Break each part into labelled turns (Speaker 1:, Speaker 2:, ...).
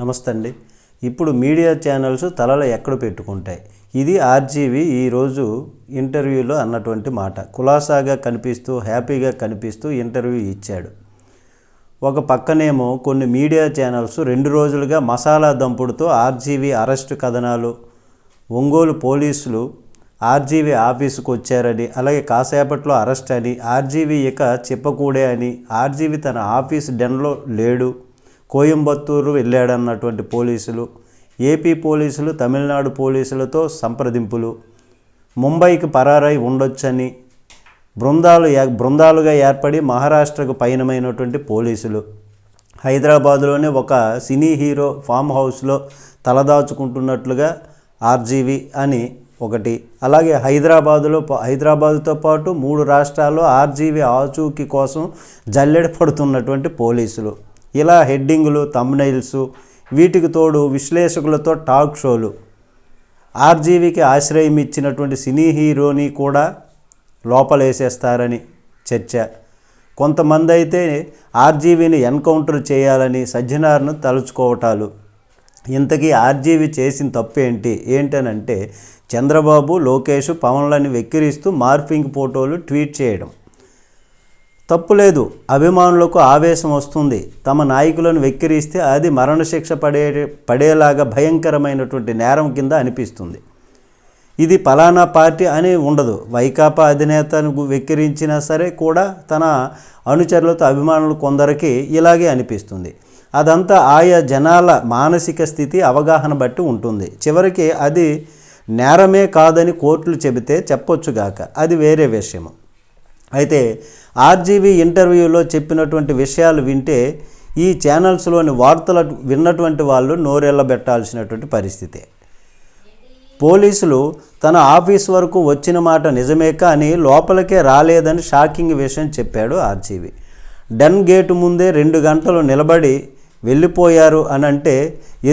Speaker 1: నమస్తే అండి ఇప్పుడు మీడియా ఛానల్స్ తలలో ఎక్కడ పెట్టుకుంటాయి? ఇది ఆర్జీవి ఈరోజు ఇంటర్వ్యూలో అన్నటువంటి మాట. కులాసాగా కనిపిస్తూ హ్యాపీగా కనిపిస్తూ ఇంటర్వ్యూ ఇచ్చాడు. ఒక పక్కనేమో కొన్ని మీడియా ఛానల్స్ రెండు రోజులుగా మసాలా దంపుడుతో ఆర్జీవి అరెస్టు కథనాలు ఒంగోలు పోలీసులు ఆర్జీవి ఆఫీసుకు వచ్చారని అలాగే కాసేపట్లో అరెస్ట్ అని ఆర్జీవి ఇక చెప్పకూడే అని ఆర్జీవి తన ఆఫీస్ డెన్లో లేడు. కోయంబత్తూరు వెళ్ళాడన్నటువంటి పోలీసులు ఏపీ పోలీసులు తమిళనాడు పోలీసులతో సంప్రదింపులు. ముంబైకి పరారై ఉండొచ్చని బృందాలు ఏ- బృందాలుగా ఏర్పడి మహారాష్ట్రకు పయనమైనటువంటి పోలీసులు. హైదరాబాదులోనే ఒక సినీ హీరో ఫామ్ హౌస్లో తలదాచుకుంటున్నట్లుగా ఆర్జీవి అని ఒకటి. అలాగే హైదరాబాదులో హైదరాబాదుతో పాటు మూడు రాష్ట్రాల్లో ఆర్జీవి ఆచూకీ కోసం జల్లెడ పడుతున్నటువంటి పోలీసులు. ఇలా హెడ్డింగులు తమ్నైల్స్ వీటికి తోడు విశ్లేషకులతో టాక్ షోలు ఆర్జీవికి ఆశ్రయం ఇచ్చినటువంటి సినీ హీరోని కూడా లోపలేసేస్తారని చర్చ. కొంతమంది అయితే ఆర్జీవిని ఎన్కౌంటర్ చేయాలని సజ్జనార్ను తలుచుకోవటాలు. ఇంతకీ ఆర్జీవి చేసిన తప్పు ఏంటి? ఏంటనంటే చంద్రబాబు లోకేష్ పవన్లని వెక్కిరిస్తూ మార్ఫింగ్ ఫోటోలు ట్వీట్ చేయడం. తప్పులేదు అభిమానులకు ఆవేశం వస్తుంది. తమ నాయకులను వెక్కిరిస్తే అది మరణశిక్ష పడే పడేలాగా భయంకరమైనటువంటి నేరం కింద అనిపిస్తుంది. ఇది ఫలానా పార్టీ అని ఉండదు. వైకాపా అధినేతను వెక్కిరించినా సరే కూడా తన అనుచరులతో అభిమానులు కొందరికి ఇలాగే అనిపిస్తుంది. అదంతా ఆయా జనాల మానసిక స్థితి అవగాహన బట్టి ఉంటుంది. చివరికి అది నేరమే కాదని కోర్టులు చెబితే చెప్పొచ్చుగాక అది వేరే విషయము. అయితే ఆర్జీవీ ఇంటర్వ్యూలో చెప్పినటువంటి విషయాలు వింటే ఈ ఛానల్స్లోని వార్తలు విన్నటువంటి వాళ్ళు నోరెళ్ళబెట్టాల్సినటువంటి పరిస్థితి. పోలీసులు తన ఆఫీస్ వరకు వచ్చిన మాట నిజమే కానీ లోపలికే రాలేదని షాకింగ్ విషయం చెప్పాడు ఆర్జీవి. డన్ గేటు ముందే రెండు గంటలు నిలబడి వెళ్ళిపోయారు అని అంటే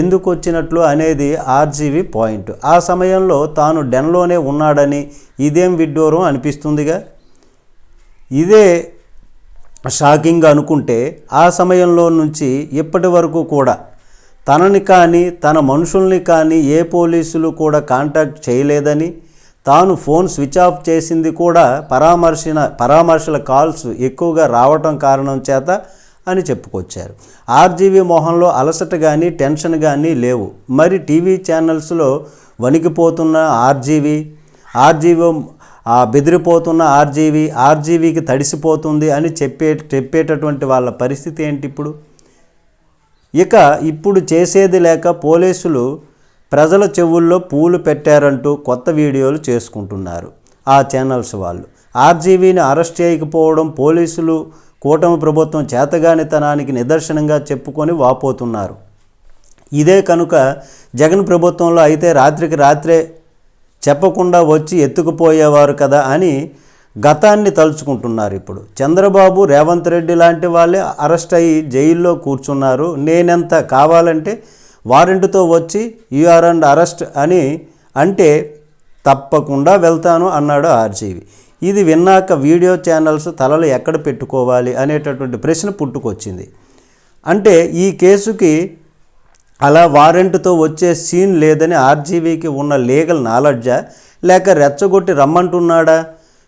Speaker 1: ఎందుకు వచ్చినట్లు అనేది ఆర్జీవి పాయింట్. ఆ సమయంలో తాను డెన్లోనే ఉన్నాడని ఇదేం విడ్డూరం అనిపిస్తుందిగా? ఇదే షాకింగ్ అనుకుంటే ఆ సమయంలో నుంచి ఇప్పటి వరకు కూడా తనని కానీ తన మనుషుల్ని కానీ ఏ పోలీసులు కూడా కాంటాక్ట్ చేయలేదని తాను ఫోన్ స్విచ్ ఆఫ్ చేసింది కూడా పరామర్శన పరామర్శల కాల్స్ ఎక్కువగా రావటం కారణం చేత అని చెప్పుకొచ్చారు. ఆర్జీవీ మొహంలో అలసట కానీ టెన్షన్ కానీ లేవు. మరి టీవీ ఛానల్స్లో వణికిపోతున్న ఆర్జీవీ ఆర్జీవీ ఆ బెదిరిపోతున్న ఆర్జీవీ ఆర్జీవీకి తడిసిపోతుంది అని చెప్పే చెప్పేటటువంటి వాళ్ళ పరిస్థితి ఏంటి ఇప్పుడు? ఇక ఇప్పుడు చేసేది లేక పోలీసులు ప్రజల చెవుల్లో పూలు పెట్టారంటూ కొత్త వీడియోలు చేసుకుంటున్నారు ఆ ఛానల్స్ వాళ్ళు. ఆర్జీవీని అరెస్ట్ చేయకపోవడం పోలీసులు కూటమి ప్రభుత్వం చేతగానితనానికి నిదర్శనంగా చెప్పుకొని వాపోతున్నారు. ఇదే కనుక జగన్ ప్రభుత్వంలో అయితే రాత్రికి రాత్రే చెప్పకుండా వచ్చి ఎత్తుకుపోయేవారు కదా అని గతాన్ని తలుచుకుంటున్నారు ఇప్పుడు. చంద్రబాబు రేవంత్ రెడ్డి లాంటి వాళ్ళే అరెస్ట్ అయ్యి జైల్లో కూర్చున్నారు. నేనెంత కావాలంటే వారెంట్తో వచ్చి యూఆర్ అండ్ అరెస్ట్ అని అంటే తప్పకుండా వెళ్తాను అన్నాడు ఆర్జీవి. ఇది విన్నాక వీడియో ఛానల్స్ తలలు ఎక్కడ పెట్టుకోవాలి అనేటటువంటి ప్రశ్న పుట్టుకొచ్చింది. అంటే ఈ కేసుకి అలా వారెంట్తో వచ్చే సీన్ లేదని ఆర్జీవీకి ఉన్న లీగల్ నాలెడ్జా లేక రెచ్చగొట్టి రమ్మంటున్నాడా?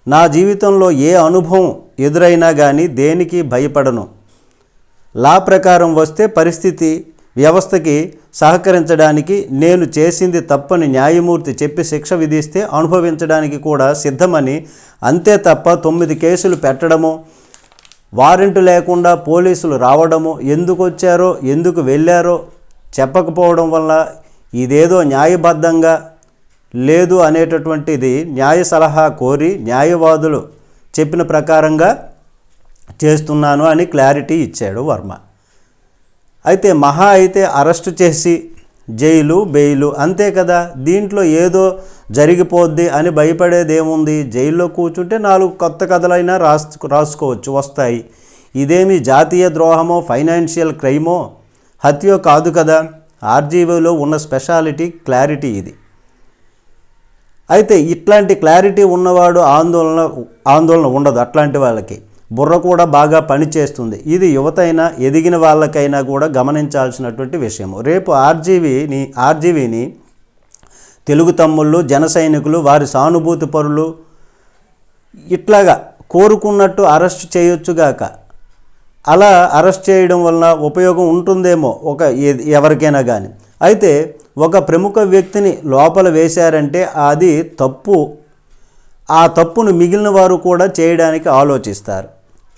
Speaker 1: నా జీవితంలో ఏ అనుభవం ఎదురైనా కానీ దేనికి భయపడను. లా ప్రకారం వస్తే పరిస్థితి వ్యవస్థకి సహకరించడానికి నేను చేసింది తప్పని న్యాయమూర్తి చెప్పి శిక్ష విధిస్తే అనుభవించడానికి కూడా సిద్ధమని అంతే తప్ప తొమ్మిది కేసులు పెట్టడము వారెంట్ లేకుండా పోలీసులు రావడము ఎందుకు వచ్చారో ఎందుకు వెళ్ళారో చెప్పకపోవడం వల్ల ఇదేదో న్యాయబద్ధంగా లేదు అనేటటువంటిది న్యాయ సలహా కోరి న్యాయవాదులు చెప్పిన ప్రకారంగా చేస్తున్నాను అని క్లారిటీ ఇచ్చాడు వర్మ. అయితే మహా అయితే అరెస్టు చేసి జైలు బెయిలు అంతే కదా? దీంట్లో ఏదో జరిగిపోద్ది అని భయపడేది ఏముంది జైల్లో కూర్చుంటే నాలుగు కొత్త కథలైనా రాసు రాసుకోవచ్చు వస్తాయి. ఇదేమి జాతీయ ద్రోహమో ఫైనాన్షియల్ క్రైమో? హత్యో కాదు కదా? ఆర్జీవీలో ఉన్న స్పెషాలిటీ క్లారిటీ ఇది. అయితే ఇట్లాంటి క్లారిటీ ఉన్నవాడు ఆందోళన ఆందోళన ఉండదు అట్లాంటి వాళ్ళకి. బుర్ర కూడా బాగా పనిచేస్తుంది. ఇది యువతైనా ఎదిగిన వాళ్ళకైనా కూడా గమనించాల్సినటువంటి విషయం రేపు ఆర్జీవీని ఆర్జీవీని తెలుగు తమ్ముళ్ళు జన సైనికులు వారి సానుభూతి పరులు ఇట్లాగా కోరుకున్నట్టు అరెస్ట్ చేయొచ్చుగాక అలా అరెస్ట్ చేయడం వలన ఉపయోగం ఉంటుందేమో ఒక ఎవరికైనా కానీ అయితే ఒక ప్రముఖ వ్యక్తిని లోపల వేశారంటే అది తప్పు. ఆ తప్పును మిగిలిన వారు కూడా చేయడానికి ఆలోచిస్తారు.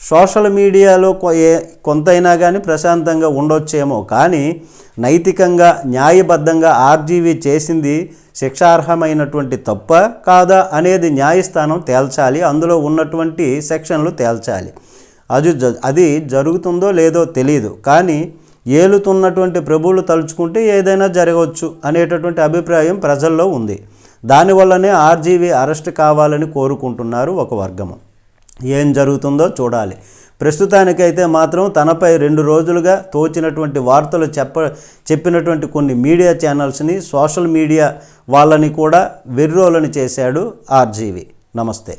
Speaker 1: సోషల్ మీడియాలో కొ- ఏ- కొంతైనా కానీ ప్రశాంతంగా ఉండొచ్చేమో కానీ నైతికంగా న్యాయబద్ధంగా ఆర్జీవీ చేసింది శిక్షార్హమైనటువంటి తప్ప కాదా అనేది న్యాయస్థానం తేల్చాలి. అందులో ఉన్నటువంటి సెక్షన్లు తేల్చాలి. అది జ- అది జరుగుతుందో లేదో తెలియదు కానీ ఏలుతున్నటువంటి ప్రభువులు తలుచుకుంటే ఏదైనా జరగవచ్చు అనేటటువంటి అభిప్రాయం ప్రజల్లో ఉంది. దానివల్లనే ఆర్జీవీ అరెస్ట్ కావాలని కోరుకుంటున్నారు ఒక వర్గము. ఏం జరుగుతుందో చూడాలి. ప్రస్తుతానికైతే మాత్రం తనపై రెండు రోజులుగా తోచినటువంటి వార్తలు చెప్ప చెప్పినటువంటి కొన్ని మీడియా ఛానల్స్ని సోషల్ మీడియా వాళ్ళని కూడా వెర్రోలని చేశాడు ఆర్జీవి. నమస్తే.